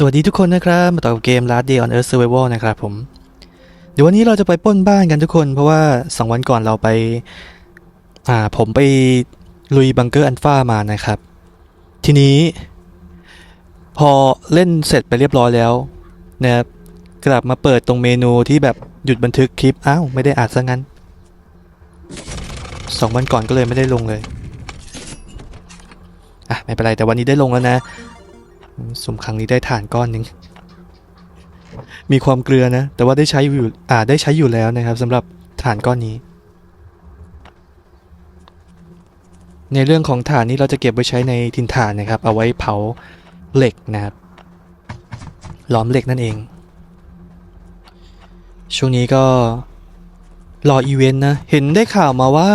สวัสดีทุกคนนะครับ มาต่อกับเกม Last Day on Earth Survival นะครับผม เดี๋ยววันนี้เราจะไปป้นบ้านกันทุกคน เพราะว่า 2 วันก่อนเราไป อ่า ผมไปลุยบังเกอร์อันฟ้ามานะครับ ทีนี้ พอเล่นเสร็จไปเรียบร้อยแล้วนะครับ กลับมาเปิดตรงเมนูที่แบบหยุดบันทึกคลิป อ้าว ไม่ได้อัดซะงั้นสองวันก่อนก็เลยไม่ได้ลงเลย อะ ไม่เป็นไร แต่วันนี้ได้ลงแล้วนะ สมครั้งนี้ได้ฐานก้อนหนึ่งมีความเกลือนะ แต่ว่าได้ใช้อยู่อ่าได้ใช้อยู่แล้วนะครับสำหรับฐานก้อนนี้ ในเรื่องของฐานนี้เราจะเก็บไว้ใช้ในทินฐานนะครับ เอาไว้เผาเหล็กนะครับหลอมเหล็กนั่นเอง ช่วงนี้ก็รออีเวนต์นะ เห็นได้ข่าวมาว่า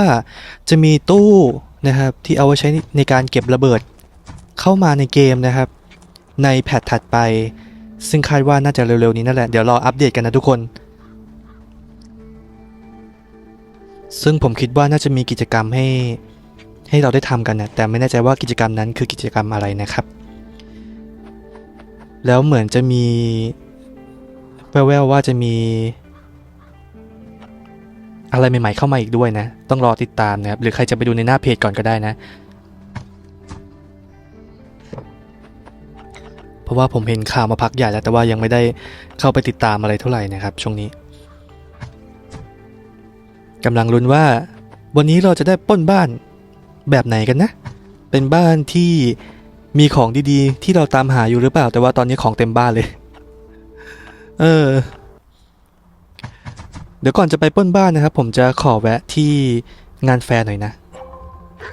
จะมีตู้นะครับที่เอาไว้ใช้ในการเก็บระเบิดเข้ามาในเกมนะครับ ในแพทถัดไป ซึ่งคาดว่าน่าจะเร็วๆนี้นั่นแหละ เดี๋ยวรออัปเดตกันนะทุกคน ซึ่งผมคิดว่าน่าจะมีกิจกรรมให้ให้เราได้ทำกันนะแต่ไม่แน่ใจว่ากิจกรรมนั้นคือกิจกรรมอะไรนะครับ แล้วเหมือนจะมีแววๆว่าจะมี อะไรใหม่ๆเข้ามาอีกด้วยนะ ต้องรอติดตามนะครับ หรือใครจะไปดูในหน้าเพจก่อนก็ได้นะ เพราะว่าผมเห็นข่าวมาพักใหญ่แล้วแต่ว่ายังไม่ได้เข้าไปติดตามอะไรเท่าไหร่นะครับช่วงนี้กำลังลุ้นว่า วันนี้เราจะได้ป้นบ้านแบบไหนกันนะ เป็นบ้านที่มีของดีๆ ที่เราตามหาอยู่หรือเปล่า แต่ว่าตอนนี้ของเต็มบ้านเลย เออ เดี๋ยวก่อนจะไปป้นบ้านนะครับ ผมจะขอแวะที่งานแฟร์หน่อยนะ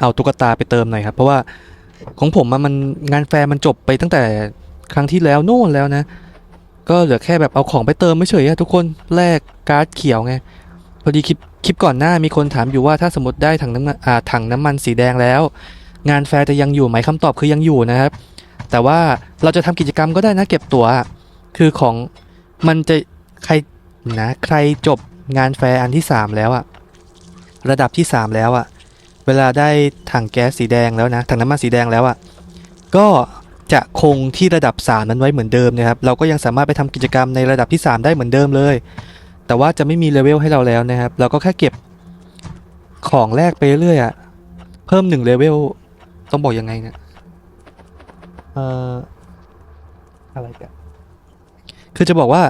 เอาตุ๊กตาไปเติมหน่อยครับ เพราะว่าของผมมันงานแฟร์มันจบไปตั้งแต่ ครั้งที่แล้วโน่นแล้วนะ ก็เหลือแค่แบบเอาของไปเติมไม่เฉยอะทุกคนแลกการ์ดเขียวไงพอดีคลิปคลิปก่อนหน้ามีคนถามอยู่ว่าถ้าสมมติได้ถังน้ำอ่าถังน้ำมันสีแดงแล้ว งานแฟร์จะยังอยู่ไหมคำตอบคือยังอยู่นะครับ แต่ว่าเราจะทำกิจกรรมก็ได้นะเก็บตัวอะคือของมันจะใครนะใครจบงานแฟร์อันที่ 3 แล้วอะระดับที่ 3 แล้วอะเวลาได้ถังแก๊สสีแดงแล้วนะถังน้ำมันสีแดงแล้วอะก็ จะคงที่ระดับ 3 นั้นไว้เหมือนเดิมนะครับ เราก็ยังสามารถไปทำกิจกรรมในระดับที่ 3 ได้เหมือนเดิมเลย แต่ว่าจะไม่มีเลเวลให้เราแล้วนะครับ เราก็แค่เก็บของแรกไปเรื่อยอะเพิ่มหนึ่งเลเวลต้องบอกยังไงเนี่ยเอ่ออะไรกันคือจะบอกว่า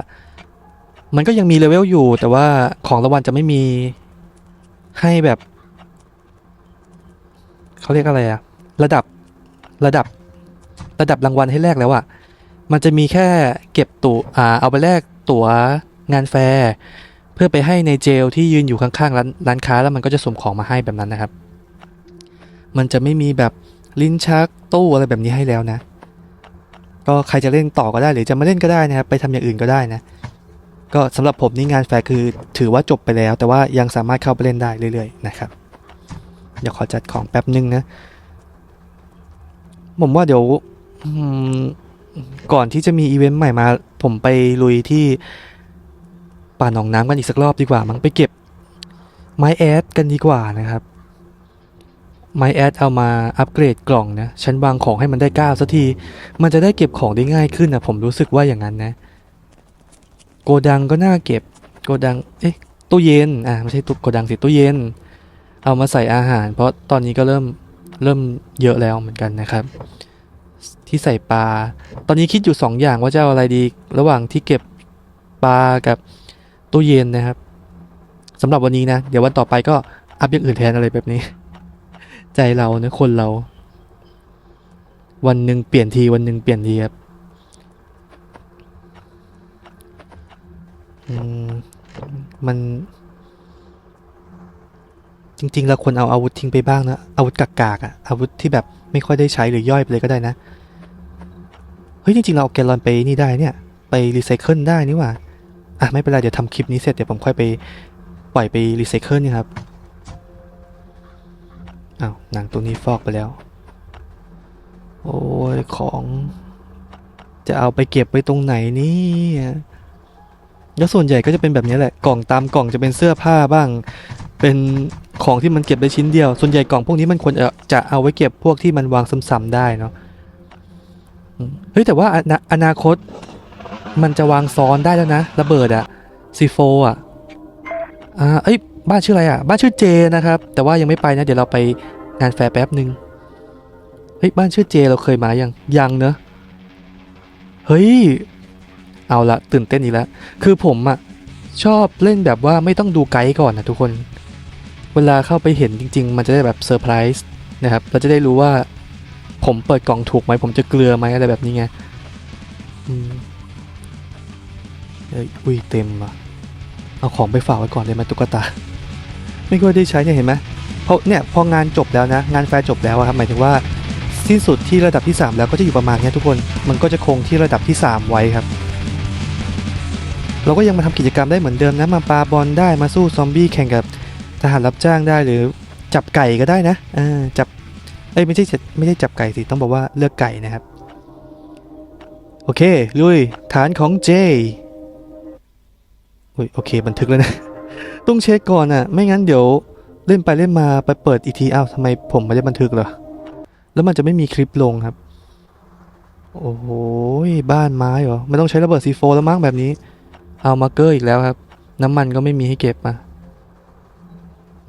มันก็ยังมีเลเวลอยู่ แต่ว่าของรางวัลจะไม่มีให้แบบ เขาเรียกอะไรอะระดับระดับ ระดับรางวัลให้แลกแล้วอะมันจะมีแค่เก็บตั๋วอ่าเอาไปแลกตั๋วงานแฟร์เพื่อไปให้ในเจลที่ยืนอยู่ข้างๆร้านร้านค้าแล้วมันก็จะส่งของมาให้แบบนั้นนะครับ มันจะไม่มีแบบลิ้นชักตู้อะไรแบบนี้ให้แล้วนะ ก็ใครจะเล่นต่อก็ได้หรือจะมาเล่นก็ได้นะครับ ไปทำอย่างอื่นก็ได้นะ ก็สำหรับผมนี่งานแฟร์คือถือว่าจบไปแล้ว แต่ว่ายังสามารถเข้าไปเล่นได้เรื่อยๆนะครับเดี๋ยวขอจัดของแป๊บนึงนะ ผมว่าเดี๋ยว ก่อนที่จะมีอีเวนต์ใหม่มา ผมไปลุยที่ป่าหนองน้ำกันอีกสักรอบดีกว่า มั้งไปเก็บไม้แอดกันดีกว่านะครับ ไม้แอดเอามาอัปเกรดกล่องนะชั้นวางของให้มันได้ก้าวสักที มันจะได้เก็บของได้ง่ายขึ้นนะผมรู้สึกว่าอย่างนั้นนะ โกดังก็น่าเก็บ โกดัง เอ๊ะตู้เย็น อ่าไม่ใช่ตู้โกดังสิตู้เย็น เอามาใส่อาหาร เพราะตอนนี้ก็เริ่มเริ่มเยอะแล้วเหมือนกันนะครับ ที่ใส่ปลา ตอนนี้คิดอยู่สองอย่างว่าจะเอาอะไรดี ระหว่างที่เก็บปลากับตู้เย็นนะครับสำหรับวันนี้นะ เดี๋ยววันต่อไปก็อัพอย่างอื่นแทนอะไรแบบนี้ ใจเรานะคนเรา วันหนึ่งเปลี่ยนทีวันหนึ่งเปลี่ยนทีครับอืมมัน จริง ๆ เราควรเอาอาวุธทิ้งไปบ้างนะ อาวุธกากๆอะอาวุธที่แบบไม่ค่อยได้ใช้หรือย่อยไปเลยก็ได้นะ เฮ้ยจริงๆเราเอาแกลลอนไปนี่ได้เนี่ย ไปรีไซเคิลได้นี่ว่า อะไม่เป็นไรเดี๋ยวทำคลิปนี้เสร็จเดี๋ยวผมค่อยไปปล่อยไปรีไซเคิลนี่ครับอ้าวหนังตัวนี้ฟอกไปแล้ว โอ้ยของ จะเอาไปเก็บไว้ตรงไหนนี่ยแล้วส่วนใหญ่ก็จะเป็นแบบนี้แหละ กล่องตามกล่องจะเป็นเสื้อผ้าบ้าง เป็นของที่มันเก็บได้ชิ้นเดียว ส่วนใหญ่กล่องพวกนี้มันควรจะเอาไว้เก็บพวกที่มันวางซ้ำๆได้เนาะ เฮ้ยแต่ว่าอนาอนาคต มันจะวางซ้อนได้แล้วนะระเบิดอะซีโฟอะอ่าเอ้ยบ้านชื่ออะไรอะบ้านชื่อเจนะครับ แต่ว่ายังไม่ไปนะ เดี๋ยวเราไปงานแฟร์แป๊บหนึ่งเฮ้ยบ้านชื่อเจเราเคยมายังยังเนอะเฮ้ยเอาละตื่นเต้นอีกแล้วคือผมอะชอบเล่นแบบว่าไม่ต้องดูไกด์ก่อนนะทุกคน เวลาเข้าไปเห็นจริง ๆ มันจะได้แบบเซอร์ไพรส์นะครับเราจะได้รู้ว่า ผมเปิดกล่องถูกไหมผมจะเกลือไหมอะไรแบบนี้ไงเอ้ยอุ้ยเต็มอะเอาของไปฝากไว้ก่อนเลยไหมตุ๊กตา ไม่ค่อยได้ใช้เนี่ยเห็นไหมเพราะเนี่ยพองานจบแล้วนะ งานแฟร์จบแล้วอะครับหมายถึงว่าสิ้นสุดที่ระดับที่ 3 แล้วก็จะอยู่ประมาณนี้ทุกคนมันก็จะคงที่ระดับที่ 3 ไว้ครับ เราก็ยังมาทำกิจกรรมได้เหมือนเดิมนะมาปาบอลได้มาสู้ซอมบี้แข่งกับทหารรับจ้างได้หรือจับไก่ก็ได้นะอ่าจับ เอ้ยไม่ใช่จับไม่ใช่จับไก่สิต้องบอกว่าเลือกไก่นะครับ โอเคลุยฐานของเจอุ้ยโอเคบันทึกแล้วนะต้องเช็คก่อนอะ่ะ ไม่งั้นเดี๋ยวเล่นไปเล่นมาไปเปิดอีทีอ้าวทำไมผมไม่ได้บันทึกเหรอแล้วมันจะไม่มีคลิปลงครับ โอ้โหบ้านไม้เหรอไม่ต้องใช้ระเบิดซีโฟแล้วมั้งแบบนี้ เอามาเกอร์อีกแล้วครับ น้ำมันก็ไม่มีให้เก็บมา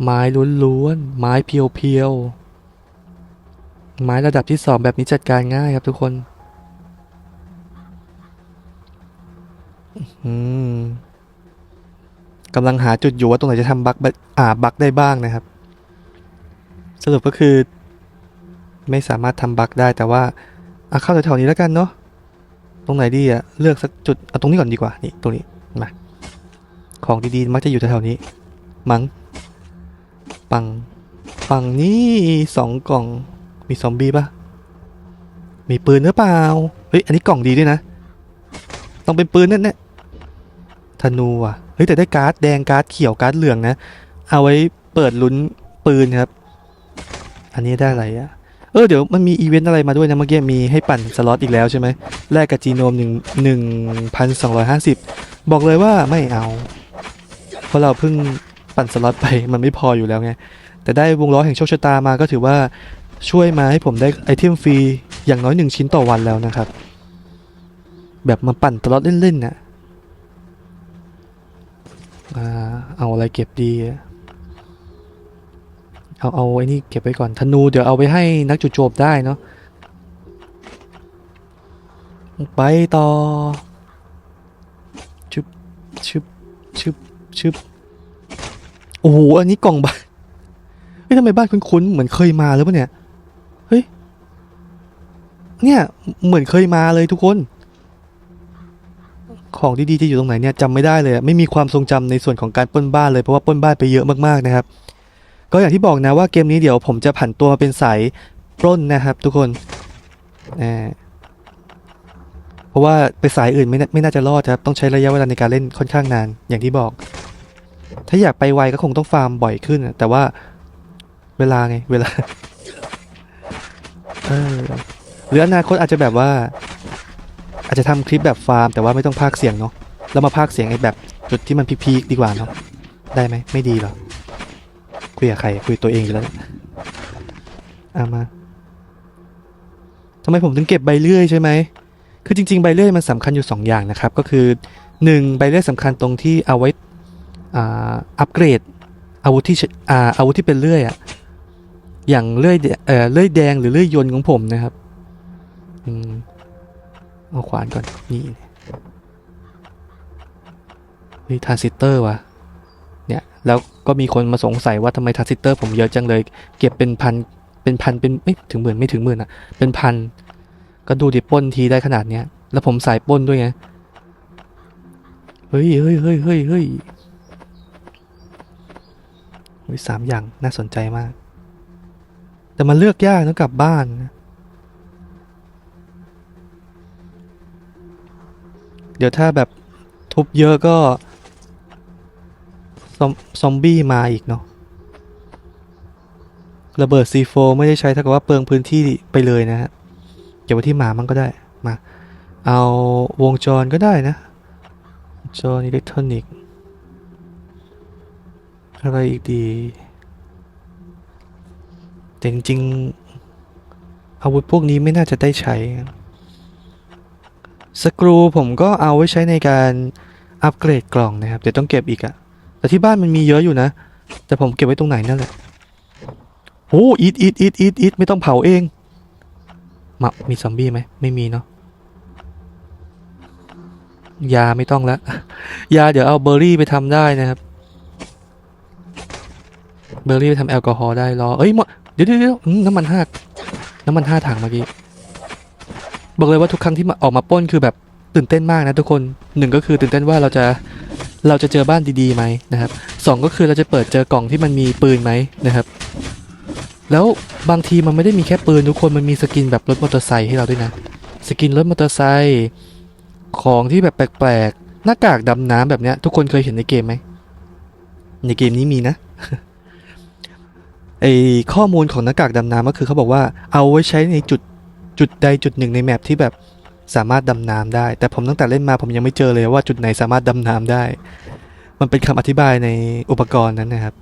ไม้ล้วนๆไม้เพียวๆ ไม้ระดับที่สองแบบนี้จัดการง่ายครับทุกคนกำลังหาจุดอยู่ว่าตรงไหนจะทำบั๊กอ่าบั๊กได้บ้างนะครับ สรุปก็คือ ไม่สามารถทำบั๊กได้แต่ว่าอะเข้าแถวๆนี้แล้วกันเนาะตรงไหนดีอะเลือกสักจุดเอาตรงนี้ก่อนดีกว่านี่ตรงนี้มาของดีๆมักจะอยู่แถวๆนี้ มัง้งปังปังนี่สองกล่อง มีซอมบี้ปะมีปืนหรือเปล่า เฮ้ย อันนี้กล่องดีด้วยนะ ต้องเป็นปืนนั่นแน่ธนูอะ เฮ้ย แต่ได้การ์ดแดงการ์ดเขียวการ์ดเหลืองนะ เอาไว้เปิดลุ้นปืนครับ อันนี้ได้อะไรอะ เออ เดี๋ยวมันมีอีเวนต์อะไรมาด้วยนะ เมื่อกี้มีให้ปั่นสล็อตอีกแล้วใช่ไหม แลกกับจีโนมหนึ่งหนึ่งพันสองร้อยห้าสิบบอกเลยว่าไม่เอา เพราะเราเพิ่งปั่นสล็อตไปมันไม่พออยู่แล้วไง แต่ได้วงล้อแห่งโชคชะตามาก็ถือว่า ช่วยมาให้ผมได้ไอเทมฟรีอย่างน้อยหนึ่งชิ้นต่อวันแล้วนะครับ แบบมาปั่นตลอดเล่นๆน่ะอ่าเอาอะไรเก็บดี เอาเอาไอ้นี่เก็บไว้ก่อนธนูเดี๋ยวเอาไปให้นักจุดโจมได้เนาะไปต่อชึบชึบชึบชึบโอ้โหอันนี้กล่องบ้านเฮ้ยทำไมบ้านคุ้นๆเหมือนเคยมาหรือเปล่าเนี่ย เนี่ย เหมือนเคยมาเลยทุกคน ของดีๆจะอยู่ตรงไหนเนี่ยจำไม่ได้เลย ไม่มีความทรงจำในส่วนของการปล้นบ้านเลยเพราะว่าปล้นบ้านไปเยอะมากๆนะครับ ก็อย่างที่บอกนะว่าเกมนี้เดี๋ยวผมจะผันตัวมาเป็นสายปล้นนะครับ ทุกคนอ่าเพราะว่าไปสายอื่นไม่ไม่น่าจะรอดครับ ต้องใช้ระยะเวลาในการเล่นค่อนข้างนานอย่างที่บอก ถ้าอยากไปไวก็คงต้องฟาร์มบ่อยขึ้น แต่ว่าเวลาไง เวลา เออ หรืออนาคตอาจจะแบบว่า อาจจะทำคลิปแบบฟาร์ม แต่ว่าไม่ต้องพากเสียงเนาะแล้วมาพากเสียงไอ้แบบจุดที่มันพีคๆดีกว่าเนาะได้ไหมไม่ดีหรอคุยกับใครคุยตัวเองอยู่แล้วเอามาทำไมผมถึงเก็บใบเลื่อยใช่ไหมคือจริง ๆ ใบเลื่อยมันสำคัญอยู่ 2 อย่างนะครับ ก็คือหนึ่งใบเลื่อยสำคัญตรงที่เอาไว้อัปเกรดอาวุธที่อาวุธที่เป็นเลื่อยอะอย่างเลื่อยแดเอเลื่อยแดงหรือเลื่อยยนต์ของผมนะครับ อืมเอาขวานก่อนนี่นี่ทรานซิสเตอร์วะเนี่ยแล้วก็มีคนมาสงสัยว่าทำไมทรานซิสเตอร์ผมเยอะจังเลย เก็บเป็นพันเป็นพันเป็นไม่ถึงหมื่นไม่ถึงหมื่นอะเป็นพันก็ดูดิป้นทีได้ขนาดเนี้ย แล้วผมสายป้นด้วยไงเฮ้ยเฮ้ยเฮ้ยเฮ้ยเฮ้ยสามอย่างน่าสนใจมาก แต่มันเลือกยากต้องกลับบ้านนะ ดี๋ยวถ้าแบบทุบเยอะก็ซอมซอมบี้มาอีกเนาะระเบิด C4 ไม่ได้ใช้เท่ากับว่าเปลืองพื้นที่ไปเลยนะฮะเก็บไว้ที่หมามันก็ได้มาเอาวงจรก็ได้นะวงจรอิเล็กทรอนิกส์อะไรอีกดีแต่จริงๆอาวุธพวกนี้ไม่น่าจะได้ใช้ สกรูผมก็เอาไว้ใช้ในการอัปเกรดกล่องนะครับเดี๋ยวต้องเก็บอีกอะแต่ที่บ้านมันมีเยอะอยู่นะ แต่ผมเก็บไว้ตรงไหนนั่นแหละโอ้อีทอีทอีทอีทอีทไม่ต้องเผาเองมามีซอมบี้ไหมไม่มีเนาะยาไม่ต้องแล้วยาเดี๋ยวเอาเบอร์รี่ไปทำได้นะครับ เบอร์รี่ไปทำแอลกอฮอล์ได้รอเอ้ยหมดเดี๋ยวเดี๋ยวเดี๋ยวน้ำมันห้าน้ำมันห้าถังเมื่อกี้ บอกเลยว่าทุกครั้งที่มาออกมาป้นคือแบบตื่นเต้นมากนะทุกคนหนึ่งก็คือตื่นเต้นว่าเราจะเราจะเจอบ้านดีๆไหมนะครับสองก็คือเราจะเปิดเจอกล่องที่มันมีปืนไหมนะครับ แล้วบางทีมันไม่ได้มีแค่ปืนทุกคนมันมีสกินแบบรถมอเตอร์ไซค์ให้เราด้วยนะ สกินรถมอเตอร์ไซค์ของที่แบบแปลกๆหน้ากากดำน้ำแบบเนี้ยทุกคนเคยเห็นในเกมไหมในเกมนี้มีนะไอข้อมูลของหน้ากากดำน้ำก็คือเขาบอกว่าเอาไว้ใช้ในจุด จุดใดจุดหนึ่งในแมปที่แบบสามารถดำน้ำได้ แต่ผมตั้งแต่เล่นมาผมยังไม่เจอเลยว่าจุดไหนสามารถดำน้ำได้ มันเป็นคำอธิบายในอุปกรณ์นั้นนะครับ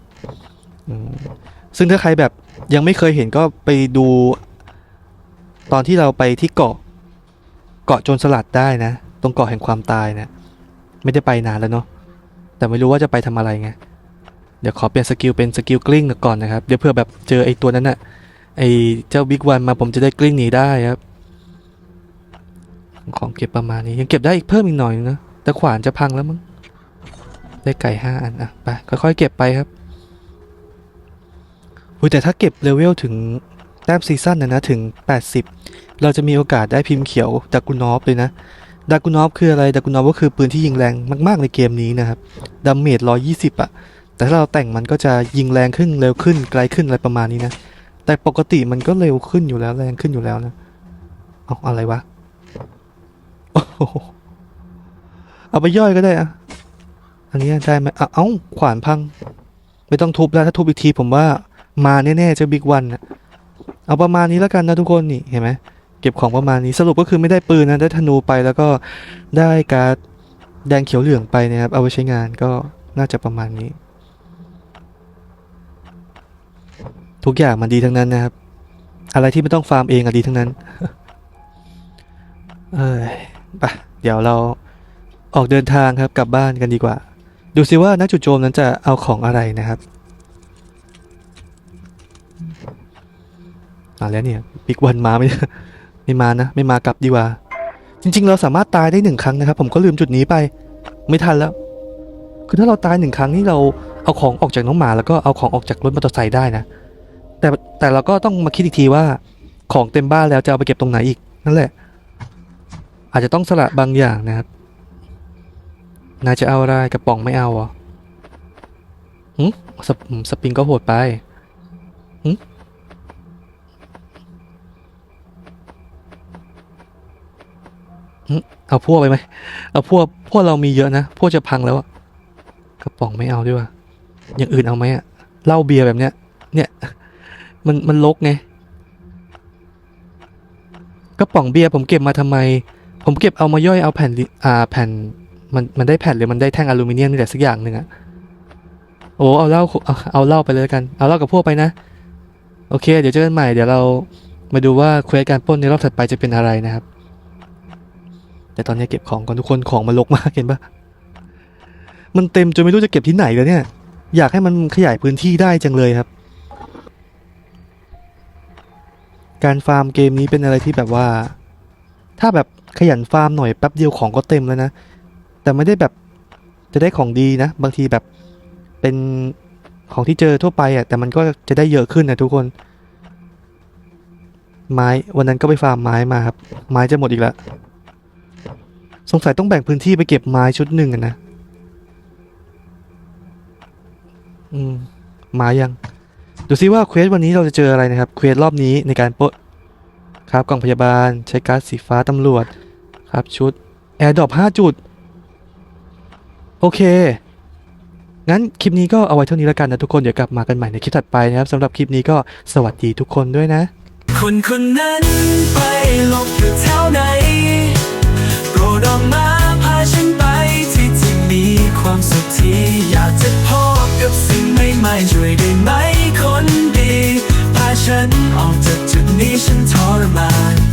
ซึ่งถ้าใครแบบยังไม่เคยเห็นก็ไปดู ตอนที่เราไปที่เกาะเกาะโจรสลัดได้นะ ตรงเกาะแห่งความตายนะ ไม่ได้ไปนานแล้วเนาะแต่ไม่รู้ว่าจะไปทำอะไรไงเดี๋ยวขอเปลี่ยนสกิลเป็นสกิลกลิ้งก่อนนะครับ เดี๋ยวเพื่อแบบเจอไอ้ตัวนั้นอะ ไอ้เจ้าบิ๊กวันมาผมจะได้กลิ้งหนีได้ครับ ของเก็บประมาณนี้ยังเก็บได้อีกเพิ่มอีกหน่อยนะแต่ขวานจะพังแล้วมั้งได้ไก่ห้าอันอะไปค่อยๆเก็บไปครับอุยแต่ถ้าเก็บเลเวลถึงแต้มซีซั่นนะนะถึง 80 เราจะมีโอกาสได้พิมพ์เขียวดากูนอฟเลยนะดากูนอฟคืออะไรดากูนอฟก็คือปืนที่ยิงแรงมาก ๆ ในเกมนี้นะครับดาเมจ120 อะ แต่ถ้าเราแต่งมันก็จะยิงแรงขึ้นเร็วขึ้นไกลขึ้นอะไรประมาณนี้นะ แต่ปกติมันก็เร็วขึ้นอยู่แล้วแรงขึ้นอยู่แล้วนะเอาอะไรวะเอาไปย่อยก็ได้อะอันนี้ได้ไหมอะเอ้าขวานพัง ไม่ต้องทุบแล้วถ้าทุบอีกทีผมว่ามาแน่ๆเจ้าบิ๊กวันนะเอาประมาณนี้แล้วกันนะทุกคนนี่เห็นไหมเก็บของประมาณนี้สรุปก็คือไม่ได้ปืนนะได้ธนูไปแล้วก็ได้การ์ดแดงเขียวเหลืองไปนะครับเอาไปใช้งานก็น่าจะประมาณนี้ ทุกอย่างมันดีทั้งนั้นนะครับ อะไรที่ไม่ต้องฟาร์มเองอะดีทั้งนั้น เอ้ยไปเดี๋ยวเราออกเดินทางครับกลับบ้านกันดีกว่า ดูซิว่านักจุดโจมนั้นจะเอาของอะไรนะครับมาแล้วเนี่ยบิ๊กวันมาไม่ไม่มานะ ไม่มากลับดีกว่า จริง ๆ เราสามารถตายได้หนึ่งครั้งนะครับ ผมก็ลืมจุดนี้ไป ไม่ทันแล้ว คือถ้าเราตายหนึ่งครั้งนี่เราเอาของออกจากน้องหมาแล้วก็เอาของออกจากรถมอเตอร์ไซค์ได้นะ แต่แต่เราก็ต้องมาคิดอีกทีว่า ของเต็มบ้านแล้วจะเอาไปเก็บตรงไหนอีก นั่นแหละ อาจจะต้องสละบางอย่างนะครับนายจะเอาอะไรกระป๋องไม่เอาเหรอหึสปสปริงก็โหดไปหึเอาพวกไปไหม เอาพวกพวกเรามีเยอะนะ พวกจะพังแล้วอะกระป๋องไม่เอาด้วยวะอย่างอื่นเอาไหมอะเหล้าเบียร์แบบเนี้ย เนี่ย มันมันลกไงกระป๋องเบียร์ผมเก็บมาทำไม ผมเก็บเอามาย่อยเอาแผ่นอ่าแผ่นมันมันได้แผ่นหรือมันได้แท่งอลูมิเนียมนี่แหละสักอย่างหนึ่งอะโอ้เอาเหล้าเอาเอาเหล้าไปเลยกัน เอาเหล้ากับพวกไปนะ โอเค เดี๋ยวเจอกันใหม่เดี๋ยวเรามาดูว่าเควสการปล้นในรอบถัดไปจะเป็นอะไรนะครับ แต่ตอนนี้เก็บของก่อนทุกคนของมันรกมากเห็นปะมันเต็มจนไม่รู้จะเก็บที่ไหนแล้วเนี่ย อยากให้มันขยายพื้นที่ได้จังเลยครับ การฟาร์มเกมนี้เป็นอะไรที่แบบว่า ถ้าแบบขยันฟาร์มหน่อยแป๊บเดียวของก็เต็มแล้วนะ แต่ไม่ได้แบบจะได้ของดีนะ บางทีแบบเป็นของที่เจอทั่วไปอะแต่มันก็จะได้เยอะขึ้นนะทุกคน ไม้วันนั้นก็ไปฟาร์มไม้มาครับ ไม้จะหมดอีกแล้วสงสัยต้องแบ่งพื้นที่ไปเก็บไม้ชุดหนึ่งนะ อืม มายัง ดูซิว่าเควสวันนี้เราจะเจออะไรนะครับเควสรอบนี้ในการปล้นครับกล่องพยาบาลใช้การ์ดสีฟ้าตำรวจครับชุดแอร์ดรอป5จุด โอเค งั้นคลิปนี้ก็เอาไว้เท่านี้แล้วกันนะทุกคนเดี๋ยวกลับมากันใหม่ในคลิปถัดไปนะครับสำหรับคลิปนี้ก็สวัสดีทุกคนด้วยนะ คนคนนั้นไปหลบอยู่แถวไหนโปรดออกมาพาฉันไปที่ที่มีความสุขที่อยากจะพบ กับสิ่งใหม่ๆช่วยได้ไหมคนดี พาฉันออกจากจุดนี้ฉันทรมาน